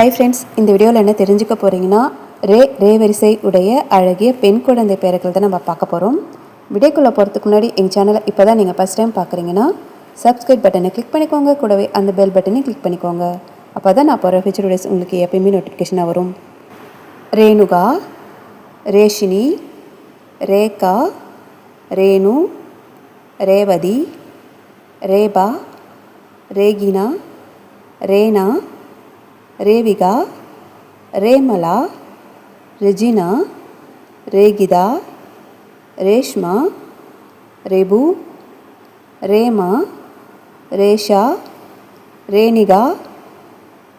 Hi friends இந்த வீடியோவில் என்ன தெரிஞ்சுக்க போகிறீங்கன்னா ரே ரே வரிசை உடைய அழகிய பெண் குழந்தை பெயர்கள் தான் நம்ம பார்க்க போகிறோம் விடைக்குள்ளே போகிறதுக்கு முன்னாடி எங்கள் சேனலை இப்போ தான் நீங்கள் ஃபஸ்ட் டைம் பார்க்குறீங்கன்னா சப்ஸ்கிரைப் பட்டனை கிளிக் பண்ணிக்கோங்க. கூடவே அந்த பெல் பட்டனையும் கிளிக் பண்ணிக்கோங்க. அப்போ தான் நான் போகிற ஃபியூச்சர் வீடியோஸ் உங்களுக்கு எப்பயுமே நோட்டிஃபிகேஷனாக வரும். ரேணுகா ரேஷினி ரேகா ரேணு ரேவதி ரேபா ரேகினா ரேனா ரேவிகா ரேமலா ரெஜினா ரேகிதா ரேஷ்மா ரெபு ரேமா ரேஷா ரேணிகா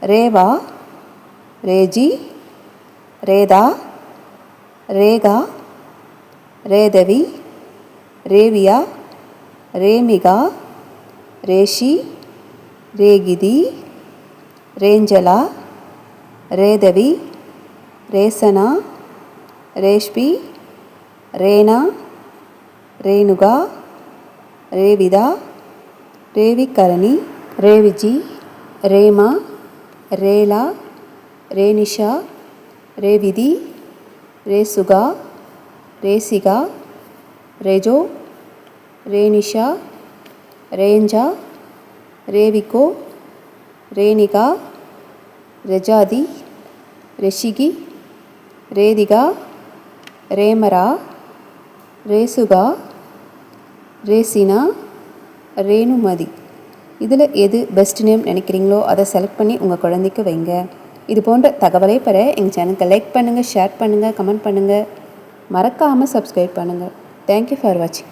ரேவா ரேஜி ரேதா ரேகா ரேதவி ரேவியா ரேமிகா ரேஷி ரேகிதி ரேஞ்சலா ரேதவி ரேசனா ரேஷ்பி ரேனா ரேணுகா ரேவிதா ரேவிகரணி ரேவிஜி ரேமா ரேலா ரேனிஷா ரேவிதி ரேசுகா ரேசிகா ரெஜோ ரேனிஷா ரேஞ்சா ரேவிகோ ரேணிகா ரெஜாதி ரெஷிகி ரேதிகா ரேமரா ரேசுகா ரேசினா ரேணுமதி. இதில் எது பெஸ்ட் நேம் நினைக்கிறீங்களோ அதை செலக்ட் பண்ணி உங்கள் குழந்தைக்கு வைங்க. இது போன்ற தகவலை பெற எங்கள் சேனலுக்கு லைக் பண்ணுங்கள் ஷேர் பண்ணுங்கள் கமெண்ட் பண்ணுங்கள் மறக்காமல் சப்ஸ்கிரைப் பண்ணுங்கள் தேங்க்யூ ஃபார் வாட்சிங்